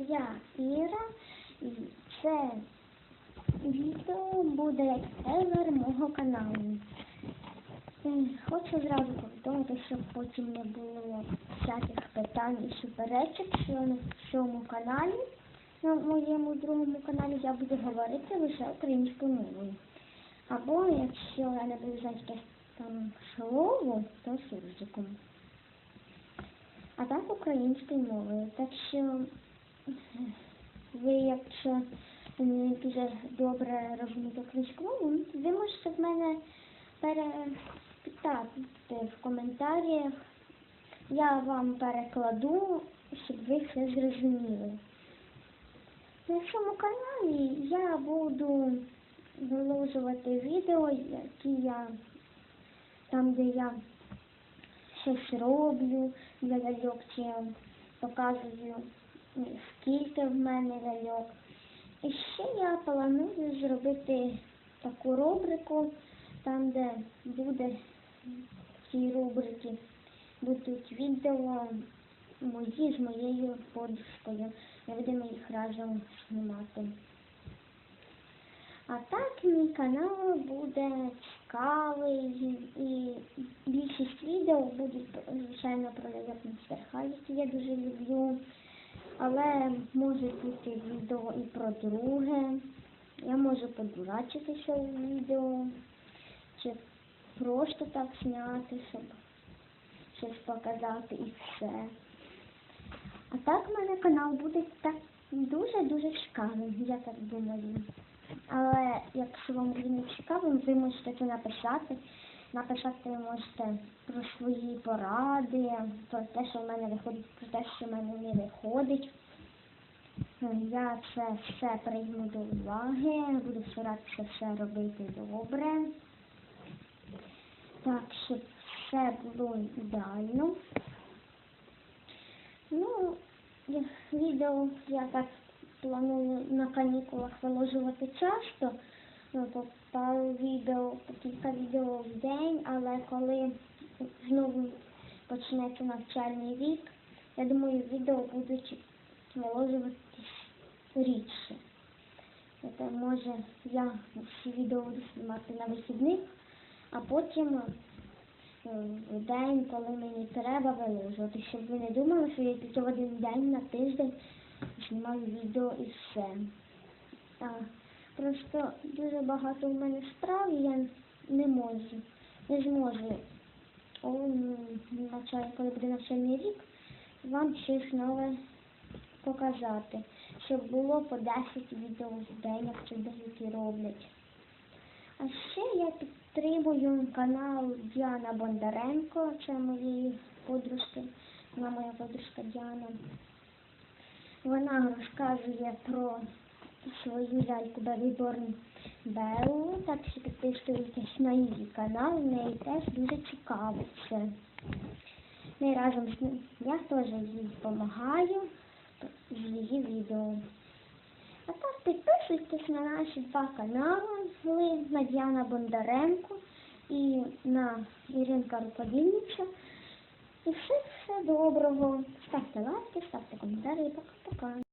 я Іра, і це відео буде трейлер мого каналу. Е, Хочу зразу повідомити, щоб потім не було всяких питань і суперечок, що на цьому каналі, на моєму другому каналі, я буду говорити лише українською мовою. Або якщо я не буду знати якесь там слово, то суржиком. А так українською мовою. Так що ви, якщо не дуже добре розумієте українську мову, ви можете в мене перепитати в коментарях. Я вам перекладу, щоб ви все зрозуміли. На цьому каналі я буду виложувати відео, які я там, де я щось роблю для ляльок, чи показую, ну, скільки в мене ляльок. І ще я планую зробити таку рубрику, там, де буде в цій рубриці будуть відео мої з моєю подружкою. Ми будемо їх разом знімати. А так мій канал буде цікавий і більшість відео будуть, звичайно, про ляльок Містерха, які я дуже люблю. Але може бути відео і про друге. Я можу подурачитися у відео, чи просто так зняти, щоб щось показати і все. А так в мене канал буде так дуже-дуже цікавим, я так думаю. Але якщо вам буде не цікавим, ви можете це написати. Написати можете про свої поради, про те, що в мене виходить, про те, що в мене не виходить. Я це все прийму до уваги, буду старатися все робити добре. Так, щоб все було ідеально. Ну, відео я так планую на канікулах виложувати часто. Ну, по відео, кілька відео в день, але коли знову почнеться навчальний рік, я думаю, відео будуть виложуватись рідше. Це може я всі відео буду знімати на вихідних, а потім е, в день, коли мені треба виложувати, щоб ви не думали, що я тільки в один день на тиждень знімаю відео і все. Просто дуже багато в мене справ, і я не можу, не зможу, навчаю, коли буде навчальний рік, вам щось нове показати, щоб було по 10 відео в день, як це деякі роблять. А ще я підтримую канал Діана Бондаренко, це моєї подружки, вона моя подружка Діана. Вона розказує про свою ляльку Бебіборн Беллу, так що підписуйтесь на її канал, в неї теж дуже цікаво все. Ми разом з ним, я теж їй допомагаю з її відео. А так підписуйтесь на наші два канали, на Діана Бондаренко і на Іринка Рукодільнича. І все, все доброго. Ставте лайки, ставте коментарі. Пока-пока.